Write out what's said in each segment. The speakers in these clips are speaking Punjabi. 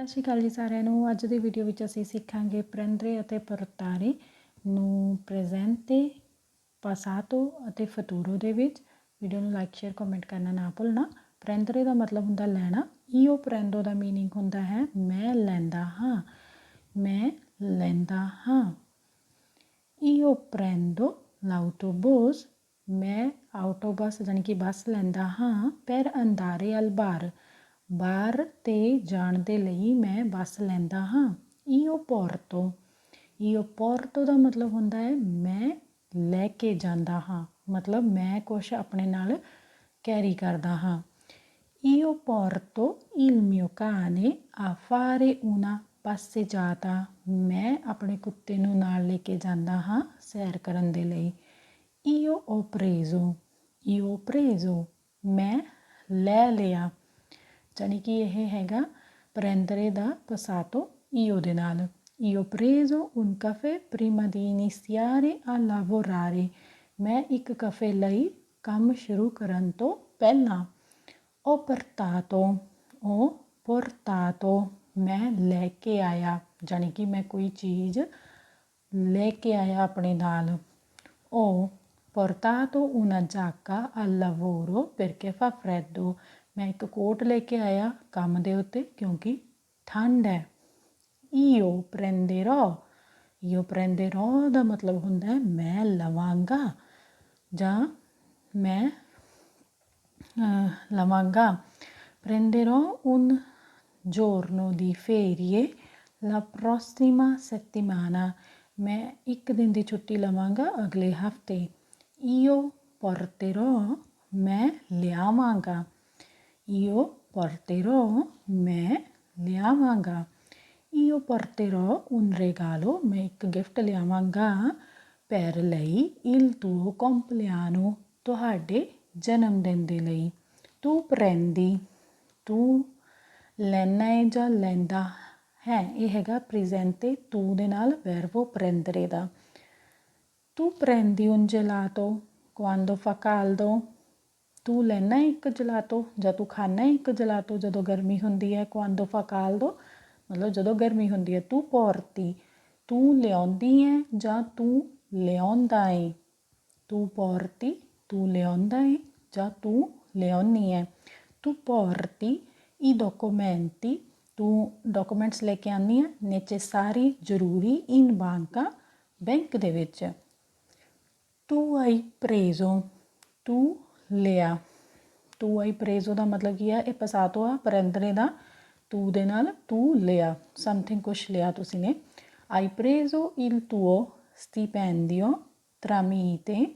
ਸਤਿ ਸ਼੍ਰੀ ਅਕਾਲ ਜੀ ਸਾਰਿਆਂ ਨੂੰ। ਅੱਜ ਦੀ ਵੀਡੀਓ ਵਿੱਚ ਅਸੀਂ ਸਿੱਖਾਂਗੇ ਪ੍ਰੈਂਦਰੇ ਅਤੇ ਪਰਤਾਰੇ ਨੂੰ ਪ੍ਰੈਜ਼ੈਂਟੇ ਪਾਸਾਤੋ ਅਤੇ ਫਤੂਰੋ ਦੇ ਵਿੱਚ। ਵੀਡੀਓ ਨੂੰ ਲਾਈਕ ਸ਼ੇਅਰ ਕਮੈਂਟ ਕਰਨਾ ਨਾ ਭੁੱਲਣਾ। ਪ੍ਰੈਂਦਰੇ ਦਾ ਮਤਲਬ ਹੁੰਦਾ ਲੈਣਾ। ਈਓ ਪ੍ਰੈਂਦੋ ਦਾ ਮੀਨਿੰਗ ਹੁੰਦਾ ਹੈ, ਮੈਂ ਲੈਂਦਾ ਹਾਂ, ਮੈਂ ਲੈਂਦਾ ਹਾਂ। ਈਓ ਪ੍ਰੈਂਦੋ l'autobus ਮੈਂ ਆਟੋਬਸ ਜਾਨੀ ਕਿ ਬੱਸ ਲੈਂਦਾ ਹਾਂ per ਅੰਦਾਰੇ ਅਲਬਾਰ। ਬਾਹਰ ਤੇ ਜਾਣ ਦੇ ਲਈ ਮੈਂ ਬੱਸ ਲੈਂਦਾ ਹਾਂ। ਈਓ ਪੋਰਟੋ ਈਓ ਪੋਰਟੋ ਦਾ ਮਤਲਬ ਹੁੰਦਾ ਹੈ, ਮੈਂ ਲੈ ਕੇ ਜਾਂਦਾ ਹਾਂ। ਮਤਲਬ ਮੈਂ ਕੁਛ ਆਪਣੇ ਨਾਲ ਕੈਰੀ ਕਰਦਾ ਹਾਂ। ਈਓ io porto il mio cane a fare una passeggiata ਮੈਂ ਆਪਣੇ ਕੁੱਤੇ ਨੂੰ ਨਾਲ ਲੈ ਕੇ ਜਾਂਦਾ ਹਾਂ ਸੈਰ ਕਰਨ ਦੇ ਲਈ। ਈਓ ਓਪਰੇਜ਼ੋ preso io ho ਮੈਂ ਲੈ ਲਿਆ। ਜਾਨੀ ਕਿ ਇਹ ਹੈਗਾ ਪਰੈਂਦਰੇ ਦਾ ਪਸਾਤੋ ਈਓ ਦੇ ਨਾਲ ਈਓ ਪ੍ਰੇਜ਼ੋ ਉਨ ਕਫੇ ਪ੍ਰਿਮਾ ਦੀ ਨਿਸਿਆਰੇ ਆ ਲਾਵੋਰਾਰੇ ਮੈਂ ਇੱਕ ਕਫੇ ਲਈ ਕੰਮ ਸ਼ੁਰੂ ਕਰਨ ਤੋਂ ਪਹਿਲਾਂ ਉਹ ਪਰਤਾਤੋ ਉਹ ਪਰਤਾਤੋ ਮੈਂ ਲੈ ਕੇ ਆਇਆ ਜਾਨੀ ਕਿ ਮੈਂ ਕੋਈ ਚੀਜ਼ ਲੈ ਕੇ ਆਇਆ ਆਪਣੇ ਨਾਲ ਉਹ portato una giacca al lavoro perché fa freddo ਮੈਂ ਇੱਕ ਕੋਟ ਲੈ ਕੇ ਆਇਆ ਕੰਮ ਦੇ ਉੱਤੇ ਕਿਉਂਕਿ ਠੰਡ ਹੈ ਈਓ ਪ੍ਰੈਂਦੇ ਰੋ ਈਓ ਪ੍ਰੈਂਦੇ ਰੋ ਦਾ ਮਤਲਬ ਹੁੰਦਾ ਹੈ ਮੈਂ ਲਵਾਂਗਾ ਜਾਂ ਮੈਂ ਲਵਾਂਗਾ prenderò un giorno di ferie la prossima settimana. ਮੈਂ ਇੱਕ ਦਿਨ ਦੀ ਛੁੱਟੀ ਲਵਾਂਗਾ ਅਗਲੇ ਹਫ਼ਤੇ ਈਓ ਪਰਤੇਰੋ ਮੈਂ ਲਿਆਵਾਂਗਾ io porterò ਮੈਂ ਲਿਆਵਾਂਗਾ io porterò un regalo ਮੈਂ ਇੱਕ ਗਿਫਟ ਲਿਆਵਾਂਗਾ per lei il tuo compleanno ਤੁਹਾਡੇ ਜਨਮ ਦਿਨ ਦੇ ਲਈ ਤੂੰ ਪ੍ਰੈਂਦੀ ਤੂੰ ਲੈਣਾ ਹੈ ਜਾਂ ਲੈਂਦਾ ਹੈ ਇਹ ਹੈਗਾ ਪ੍ਰੈਜ਼ੈਂਟੇ ਤੂੰ ਦੇ ਨਾਲ ਵਰਬੋ ਪ੍ਰੈਂਦਰੇ ਦਾ ਤੂੰ ਪ੍ਰੈਂਦੀ un gelato quando fa caldo ਤੂੰ ਲੈਣਾ ਇੱਕ ਜਲਾਤੋ ਜਾਂ ਤੂੰ ਖਾਣਾ ਇੱਕ ਜਲਾਤੋ ਜਦੋਂ ਗਰਮੀ ਹੁੰਦੀ ਹੈ quando fa caldo ਮਤਲਬ ਜਦੋਂ ਗਰਮੀ ਹੁੰਦੀ ਹੈ ਤੂੰ ਪੋਰਤੀ। ਤੂੰ ਲਿਆਉਂਦੀ ਹੈ ਜਾਂ ਤੂੰ ਲਿਆਉਂਦਾ ਹੈ ਤੂੰ ਪੋਰਤੀ, ਤੂੰ ਲਿਆਉਂਦਾ ਹੈ ਜਾਂ ਤੂੰ ਲਿਆਉਣੀ ਹੈ ਤੂੰ ਪੋਰਤੀ, ਈ documenti ਤੂੰ ਡਾਕੂਮੈਂਟਸ ਲੈ ਕੇ ਆਨੀ ਹੈ ਨੈਸੈਸਰੀ ਜ਼ਰੂਰੀ ਇਨ ਬਾਂਕਾ ਬੈਂਕ ਦੇ ਵਿੱਚ। ਤੂੰ ਆਈ ਪ੍ਰੇਜ਼ੋ। ਤੂੰ ਲਿਆ। ਤੂੰ ਆਈ ਪ੍ਰੇਜ਼ੋ ਦਾ ਮਤਲਬ ਕੀ ਹੈ ਇਹ ਪਸਾਤੋ ਆ ਪਰੰਦਰੇ ਦਾ। ਤੂੰ ਦੇ ਨਾਲ ਤੂੰ ਲਿਆ। ਸਮਥਿੰਗ ਕੁਛ ਲਿਆ ਤੁਸੀਂ ਨੇ ਆਈ ਪ੍ਰੇਜ਼ੋ ਇਲ tuo stipendio tramite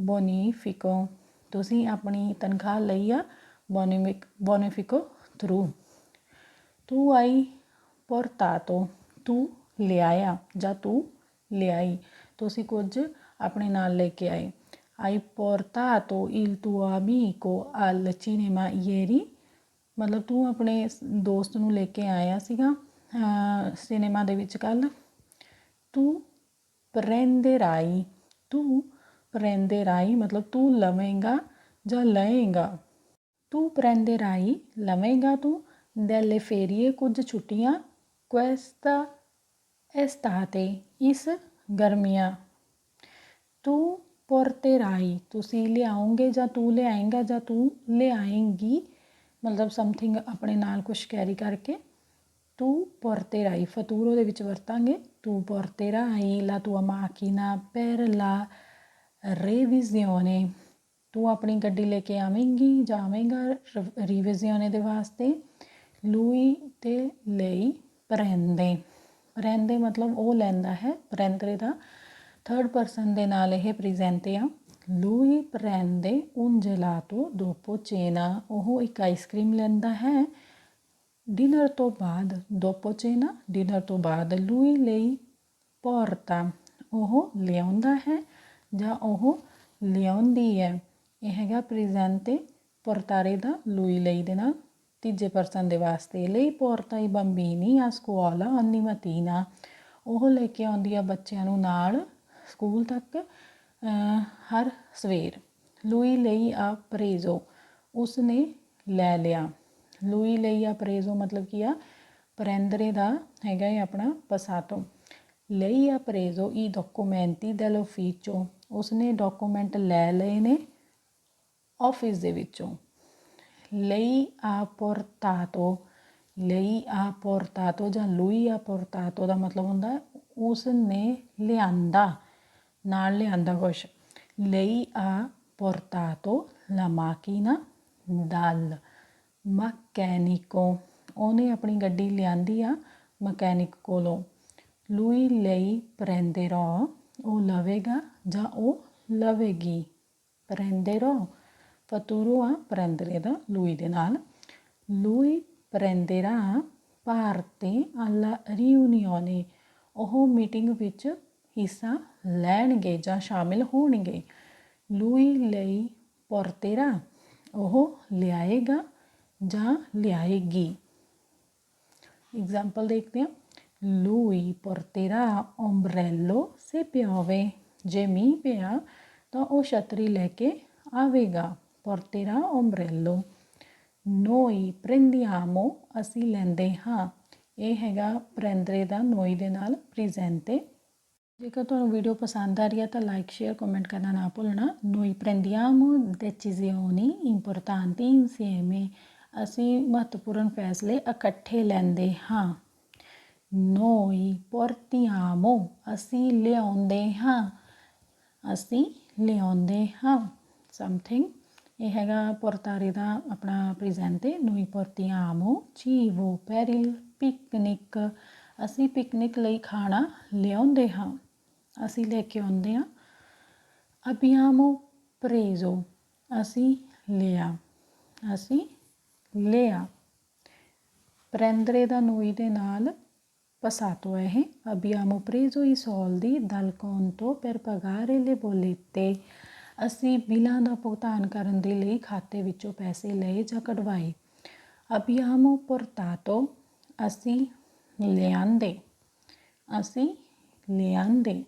bonifico ਤੁਸੀਂ ਆਪਣੀ ਤਨਖਾਹ ਲਈ ਆ ਬੋਨਿਫਿਕ ਬੋਨੀਫਿਕੋ ਥਰੂ ਤੂੰ ਆਈ ਪੋਰਟਾਤੋ ਤੂੰ ਲਿਆਇਆ ਜਾਂ ਤੂੰ ਲਿਆਈ। ਤੁਸੀਂ ਕੁਝ ਆਪਣੇ ਨਾਲ ਲੈ ਕੇ ਆਏ। Hai portato il tuo amico al cinema ieri ਮਤਲਬ ਤੂੰ ਆਪਣੇ ਦੋਸਤ ਨੂੰ ਲੈ ਕੇ ਆਇਆ ਸੀਗਾ ਸਿਨੇਮਾ ਦੇ ਵਿੱਚ ਕੱਲ ਤੂੰ ਪਰੈਂਦੇਰਾਈ ਤੂੰ ਪਰੈਂਦੇਰਾਈ ਮਤਲਬ ਤੂੰ ਲਵੇਂਗਾ ਜਾਂ ਲਏਂਗਾ ਤੂੰ ਪਰੈਂਦੇਰਾਈ ਲਵੇਂਗਾ ਤੂੰ ਦੈਲੇ ਫੇਰੀਏ ਕੁਝ ਛੁੱਟੀਆਂ ਕੁਐਸਤਾ ਐਸਤਾਤੇ ਇਸ ਗਰਮੀਆਂ ਤੂੰ porterai ਤੁਸੀਂ ਲਿਆਓਂਗੇ ਜਾਂ ਤੂੰ ਲਿਆਏਂਗਾ ਜਾਂ ਤੂੰ ਲਿਆਏਂਗੀ, ਮਤਲਬ ਸਮਥਿੰਗ ਆਪਣੇ ਨਾਲ ਕੁਝ ਕੈਰੀ ਕਰਕੇ, ਤੂੰ ਪੁਰ ਤੇਰਾਈ ਫਤੂਰ ਉਹਦੇ ਵਿੱਚ ਵਰਤਾਂਗੇ। ਤੂੰ ਪੁਰ ਤੇਰਾਈ ਲਾ tua macchina per la revisione ਤੂੰ ਆਪਣੀ ਗੱਡੀ ਲੈ ਕੇ ਆਵੇਂਗੀ ਜਾਂ ਆਵੇਂਗਾ ਰਿਵਿਜ਼ਿਓਨੇ ਦੇ ਵਾਸਤੇ। ਲੂਈ ਤੇ ਲਈ ਪ੍ਰੈਂਦੇ ਪ੍ਰੈਂਦੇ ਮਤਲਬ ਉਹ ਲੈਂਦਾ ਹੈ ਪ੍ਰੈਂਦਰੇ ਦਾ ਥਰਡ ਪਰਸਨ ਦੇ ਨਾਲ ਇਹ ਪ੍ਰੈਜ਼ੈਂਟੇ ਆ। ਲੂਈ ਪ੍ਰੈਂਦੇ un gelato dopo cena ਉਹ ਇੱਕ ਆਈਸਕ੍ਰੀਮ ਲੈਂਦਾ ਹੈ। ਡਿਨਰ ਤੋਂ ਬਾਅਦ dopo cena ਡਿਨਰ ਤੋਂ ਬਾਅਦ ਲੂਈ ਲਈ ਪੋਰਤਾ। ਉਹ ਲਿਆਉਂਦਾ ਹੈ ਜਾਂ ਉਹ ਲਿਆਉਂਦੀ ਹੈ। ਇਹ ਹੈਗਾ ਪ੍ਰੈਜ਼ੈਂਟੇ ਪੋਰਤਾਰੇ ਦਾ ਲੂਈ ਲਈ ਦੇ ਨਾਲ। ਤੀਜੇ ਪਰਸਨ ਦੇ ਵਾਸਤੇ ਲਈ ਪੋਰਤਾ। i ਬੰਬੀਨੀ ਆ scuola ogni mattina ਉਹ ਲੈ ਕੇ ਆਉਂਦੀ ਆ ਬੱਚਿਆਂ ਨੂੰ ਨਾਲ। ਸਕੂਲ ਤੱਕ ਹਰ ਸਵੇਰ। ਲੂਈ ਲਈ ਆ ਪ੍ਰੇਜ਼ੋ। ਉਸਨੇ ਲੈ ਲਿਆ। ਲੂਈ ਲਈ ਆ ਪ੍ਰੇਜ਼ੋ ਮਤਲਬ ਕੀ ਆ? ਪ੍ਰੈਂਦਰੇ ਦਾ ਹੈਗਾ ਹੈ ਆਪਣਾ ਪਸਾਤੋ। ਲਈ ਆ ਪ੍ਰੇਜ਼ੋ ਈ ਡਾਕੂਮੈਂਟੀ dell'ufficio ਉਸਨੇ ਡਾਕੂਮੈਂਟ ਲੈ ਲਏ ਨੇ ਆਫਿਸ ਦੇ ਵਿੱਚੋਂ। ਲਈ ਆ ਪੋਰਟਾਟੋ ਲਈ ਆ ਪੋਰਟਾਟੋ ਜਾਂ ਲੂਈ ਆ ਪੋਰਟਾਟੋ ਦਾ ਮਤਲਬ ਹੁੰਦਾ ਉਸ ਨੇ ਲਿਆਂਦਾ। ਨਾਲ ਲਿਆਂਦਾ ਕੁਛ। ਲਈ ਆ ਪੋਰਟਾਟੋ ਲਾ ਮਾਕੀਨਾ, ਦਲ। ਮਕੈਨਿਕੋ। ਉਹਨੇ ਆਪਣੀ ਗੱਡੀ ਲਿਆਂਦੀ ਆ ਮਕੈਨਿਕ ਕੋਲੋਂ। ਲੂਈ ਲਈ ਪ੍ਰੈਂਦੇਰੋ ਉਹ ਲਵੇਗਾ ਜਾਂ ਉਹ ਲਵੇਗੀ? ਪ੍ਰੈਂਦੇਰੋ ਫਤੂਰੋ ਆ ਪ੍ਰੈਂਦਰੇ ਦਾ, ਲੂਈ ਦੇ ਨਾਲ। ਲੂਈ ਪ੍ਰੈਂਦੇਰਾ ਭਾਰਤੇ alla riunione ਉਹ ਮੀਟਿੰਗ ਵਿੱਚ ਹਿੱਸਾ ਲੈਣਗੇ ਜਾਂ ਸ਼ਾਮਿਲ ਹੋਣਗੇ। ਲੂਈ ਲਈ ਪੋਰਤੇਰਾ ਉਹ ਲਿਆਏਗਾ ਜਾਂ ਲਿਆਏਗੀ। ਐਗਜ਼ਾਮਪਲ ਦੇਖਦੇ ਹਾਂ। ਲੂਈ ਪੋਰਤੇਰਾ ਓਮਬ੍ਰੈਲੋ ਸੇ ਪਿਓਵੇ ਜੇ ਮੀਂਹ ਪਿਆ ਤਾਂ ਉਹ ਛਤਰੀ ਲੈ ਕੇ ਆਵੇਗਾ। ਪੋਰਤੇਰਾ ਓਮਬ੍ਰੈਲੋ ਨੋਈ ਪ੍ਰਿੰਦੀਆਮੋ ਅਸੀਂ ਲੈਂਦੇ ਹਾਂ। ਇਹ ਹੈਗਾ ਪ੍ਰੈਂਦਰੇ ਦਾ ਨੋਈ ਦੇ ਨਾਲ ਪ੍ਰੀਜ਼ੈਂਟੇ ਜੇਕਰ ਤੁਹਾਨੂੰ ਵੀਡੀਓ ਪਸੰਦ ਆ ਰਹੀ ਹੈ ਤਾਂ ਲਾਈਕ ਸ਼ੇਅਰ ਕਮੈਂਟ ਕਰਨਾ ਨਾ ਭੁੱਲਣਾ। noi prendiamo decisioni importanti insieme ਅਸੀਂ ਮਹੱਤਵਪੂਰਨ ਫੈਸਲੇ ਇਕੱਠੇ ਲੈਂਦੇ ਹਾਂ। noi portiamo ਅਸੀਂ ਲਿਆਉਂਦੇ ਹਾਂ। ਅਸੀਂ ਲਿਆਉਂਦੇ ਹਾਂ। ਸਮਥਿੰਗ ਇਹ ਹੈਗਾ ਪੋਰਤਾਰੇ ਦਾ ਆਪਣਾ ਪ੍ਰੀਜ਼ੈਂਟੇ noi portiamo cibo per ਪੈਰਿਲ ਪਿਕਨਿਕ ਅਸੀਂ ਪਿਕਨਿਕ ਲਈ ਖਾਣਾ ਲਿਆਉਂਦੇ ਹਾਂ। ਅਸੀਂ ਲੈ ਕੇ ਆਉਂਦੇ ਆ ਅਬਿਆਮੋ ਪ੍ਰੇਜ਼ੋ ਅਸੀਂ ਲਿਆ ਅਸੀਂ ਲਿਆ ਪ੍ਰੈਂਦਰੇ ਦਾ ਨੋਈ ਦੇ ਨਾਲ ਪਸਾਤੋ ਇਹ ਅਬਿਆਮੋ ਪ੍ਰੇਜ਼ੋ ਇਸੋਲ ਦੀ ਦਲਕੌਨ ਤੋਂ ਪਰ ਪਗਾਰੇ ਲੈ ਬੋਲੇ ਤੇ ਅਸੀਂ ਬਿਲਾਂ ਦਾ ਭੁਗਤਾਨ ਕਰਨ ਦੇ ਲਈ ਖਾਤੇ ਵਿੱਚੋਂ ਪੈਸੇ ਲਏ ਜਾਂ ਕਢਵਾਏ ਅਬਿਆਮੋ ਪਰਤਾਤੋ ਅਸੀਂ ਲਿਆਂਦੇ ਅਸੀਂ ਲਿਆਂਦੇ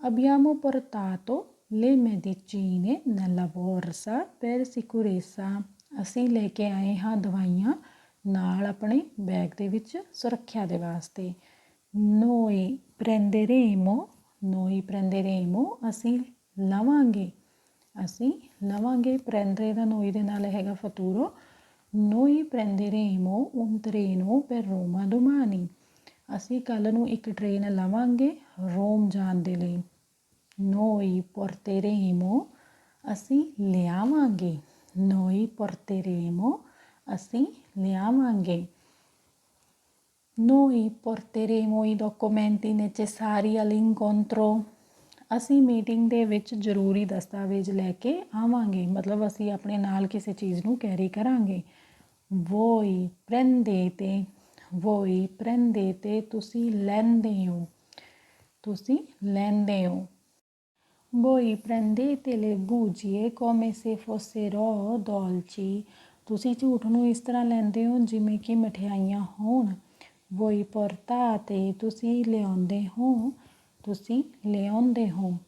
abbiamo portato le medicine nella borsa per sicurezza ਅਸੀਂ ਲੈ ਕੇ ਆਏ ਹਾਂ ਦਵਾਈਆਂ ਨਾਲ ਆਪਣੇ ਬੈਗ ਦੇ ਵਿੱਚ ਸੁਰੱਖਿਆ ਦੇ ਵਾਸਤੇ noi prenderemo noi prenderemo ਅਸੀਂ ਲਵਾਂਗੇ ਅਸੀਂ ਲਵਾਂਗੇ prendere ਦਾ noi ਦੇ ਨਾਲ ਹੈਗਾ ਫਤੂਰੋ noi prenderemo un treno per Roma domani ਅਸੀਂ ਕੱਲ ਨੂੰ ਇੱਕ ਟ੍ਰੇਨ ਲਵਾਂਗੇ ਰੋਮ ਜਾਣ ਦੇ ਲਈ ਨੋਈ ਪਰ ਤੇਰੇ ਹਿਮੋ ਅਸੀਂ ਲਿਆਵਾਂਗੇ ਨੋਈ ਪਰ ਤੇਰੇ ਹਿਮੋ ਅਸੀਂ ਲਿਆਵਾਂਗੇ Noi porteremo i documenti necessari all'incontro ਅਸੀਂ ਮੀਟਿੰਗ ਦੇ ਵਿੱਚ ਜ਼ਰੂਰੀ ਦਸਤਾਵੇਜ਼ ਲੈ ਕੇ ਆਵਾਂਗੇ ਮਤਲਬ ਅਸੀਂ ਆਪਣੇ ਨਾਲ ਕਿਸੇ ਚੀਜ਼ ਨੂੰ ਕੈਰੀ ਕਰਾਂਗੇ ਵੋਈ ਪ੍ਰੈਂਦੇ ਤੇ ਵੋਈ ਪ੍ਰੈਂਦੇ ਤੇ ਤੁਸੀਂ ਲੈਂਦੇ ਹੋ ਤੁਸੀਂ ਲੈਂਦੇ ਹੋ। voi prendete le bugie come se fossero dolci ਤੁਸੀਂ ਝੂਠ ਨੂੰ ਇਸ ਤਰ੍ਹਾਂ ਲੈਂਦੇ ਹੋ ਜਿਵੇਂ ਕਿ ਮਠਿਆਈਆਂ ਹੋਣ। voi portate ਤੁਸੀਂ ਲਿਆਉਂਦੇ ਹੋ, ਤੁਸੀਂ ਲਿਆਉਂਦੇ ਹੋ।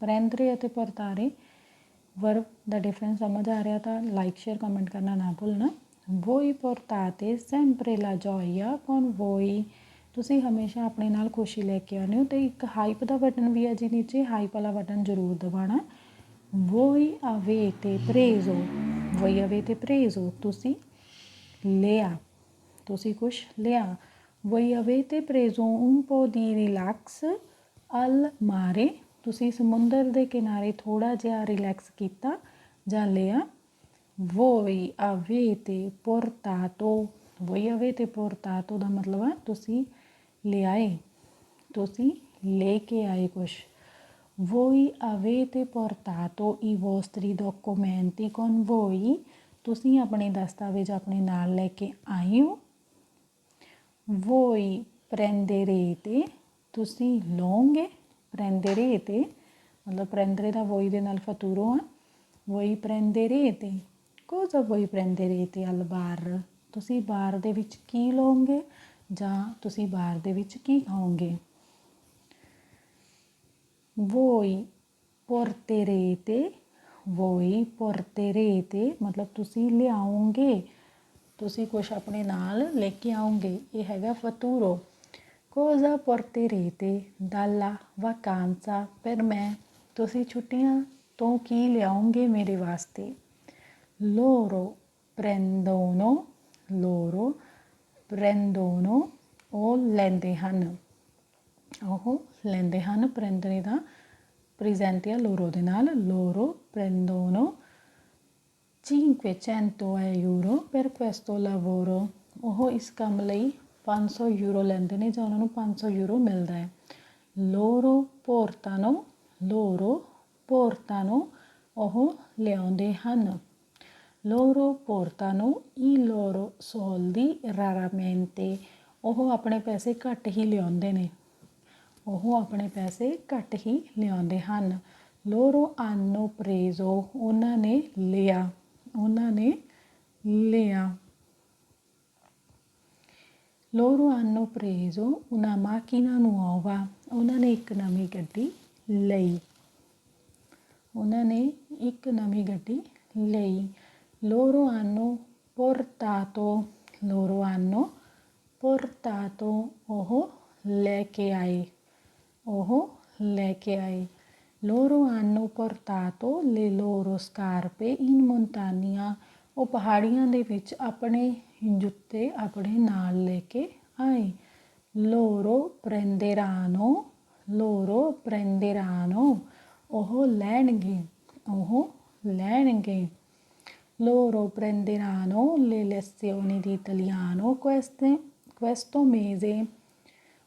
ਪ੍ਰੈਂਦਰੇ ਅਤੇ ਪਰਤਾਰੇ ਵਰਬ ਦਾ ਡਿਫਰੈਂਸ ਸਮਝ ਆ ਰਿਹਾ ਤਾਂ ਲਾਈਕ ਸ਼ੇਅਰ ਕਮੈਂਟ ਕਰਨਾ ਨਾ ਭੁੱਲਣਾ। voi portate sempre la gioia con voi ਤੁਸੀਂ ਹਮੇਸ਼ਾ ਆਪਣੇ ਨਾਲ ਖੁਸ਼ੀ ਲੈ ਕੇ ਆਉਂਦੇ ਹੋ ਤੇ ਇੱਕ ਹਾਈਪ ਦਾ ਬਟਨ ਵੀ ਹੈ ਜੀ ਨੀਚੇ ਹਾਈਪ ਵਾਲਾ ਬਟਨ ਜ਼ਰੂਰ ਦਬਾਣਾ voi avete preso, voi avete preso, ਤੁਸੀਂ ਲਿਆ, ਤੁਸੀਂ ਕੁਝ ਲਿਆ। Voi avete preso un po' ਦੀ ਰਿਲੈਕਸ ਅਲ ਮਾਰੇ ਤੁਸੀਂ ਸਮੁੰਦਰ ਦੇ ਕਿਨਾਰੇ ਥੋੜਾ ਜਿਹਾ ਰਿਲੈਕਸ ਕੀਤਾ ਜਾਂ ਲਿਆ। Voi avete portato, voi avete portato ਦਾ ਮਤਲਬ ਹੈ ਤੁਸੀਂ ਲਿਆਏ ਤੁਸੀਂ ਲੈ ਕੇ ਆਏ ਕੁਛ voi avete portato i vostri documenti con voi ਤੁਸੀਂ ਆਪਣੇ ਦਸਤਾਵੇਜ਼ ਆਪਣੇ ਨਾਲ ਲੈ ਕੇ ਆਏ ਹੋ voi prenderete ਤੁਸੀਂ ਲਓਗੇ prenderete ਮਤਲਬ prendere ਦਾ voi ਦੇ ਨਾਲ ਫਤੂਰੋ ਆ voi prenderete cosa voi prenderete al bar ਤੁਸੀਂ ਬਾਰ ਦੇ ਵਿੱਚ ਕੀ ਲਓਗੇ ਜਾਂ ਤੁਸੀਂ ਬਾਹਰ ਦੇ ਵਿੱਚ ਕੀ ਖਾਓਗੇ ਵੋਈ por terete ਵੋਈ por terete ਮਤਲਬ ਤੁਸੀਂ ਲਿਆਓਗੇ ਤੁਸੀਂ ਕੁਝ ਆਪਣੇ ਨਾਲ ਲੈ ਕੇ ਆਓਗੇ ਇਹ ਹੈਗਾ ਫਤੂਰੋ ਕੋਜ਼ਾ por terete dalla vacanza per me ਤੁਸੀਂ ਛੁੱਟੀਆਂ ਤੋਂ ਕੀ ਲਿਆਓਗੇ ਮੇਰੇ ਵਾਸਤੇ loro prendono loro prendono ਉਹ ਲੈਂਦੇ ਹਨ ਉਹ ਲੈਂਦੇ ਹਨ prendere ਦਾ ਪ੍ਰੈਜ਼ੈਂਟ ਹੈ loro ਦੇ ਨਾਲ loro prendono 500 euro per questo lavoro ਉਹ ਇਸ ਕੰਮ ਲਈ 500 ਯੂਰੋ ਲੈਂਦੇ ਨੇ ਜਾਂ ਉਹਨਾਂ ਨੂੰ 500 ਯੂਰੋ ਮਿਲਦਾ ਹੈ loro portano loro portano ਉਹ ਲਿਆਉਂਦੇ ਹਨ loro portano i loro soldi raramente ਉਹ ਆਪਣੇ ਪੈਸੇ ਘੱਟ ਹੀ ਲਿਆਉਂਦੇ ਨੇ ਉਹ ਆਪਣੇ ਪੈਸੇ ਘੱਟ ਹੀ ਲਿਆਉਂਦੇ ਹਨ loro hanno preso ਉਹਨਾਂ ਨੇ ਲਿਆ ਉਹਨਾਂ ਨੇ ਲਿਆ loro hanno preso una macchina nuova ਉਹਨਾਂ ਨੇ ਇੱਕ ਨਵੀਂ ਗੱਡੀ ਲਈ ਉਹਨਾਂ ਨੇ ਇੱਕ ਨਵੀਂ ਗੱਡੀ ਲਈ loro hanno portato loro hanno portato ਉਹ ਲੈ ਕੇ ਆਏ ਉਹ ਲੈ ਕੇ ਆਏ loro hanno portato le loro scarpe in montagna ਉਹ ਪਹਾੜੀਆਂ ਦੇ ਵਿੱਚ ਆਪਣੇ ਜੁੱਤੇ ਆਪਣੇ ਨਾਲ ਲੈ ਕੇ ਆਏ loro prenderanno loro prenderanno ਉਹ ਲੈਣਗੇ ਉਹ ਲੈਣਗੇ loro prenderanno le lezioni di italiano queste questo mese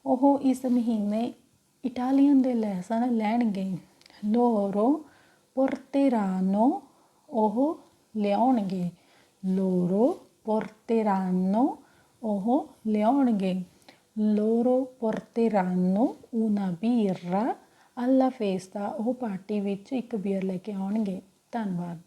ਉਹ ਇਸ ਮਹੀਨੇ ਇਟਾਲੀਅਨ ਦੇ ਲੈਸਨ ਲੈਣਗੇ loro porteranno ਉਹ ਲਿਆਉਣਗੇ loro porteranno ਉਹ ਲਿਆਉਣਗੇ loro porteranno una birra alla festa ਉਹ ਪਾਰਟੀ ਵਿੱਚ ਇੱਕ ਬੀਅਰ ਲੈ ਕੇ ਆਉਣਗੇ ਧੰਨਵਾਦ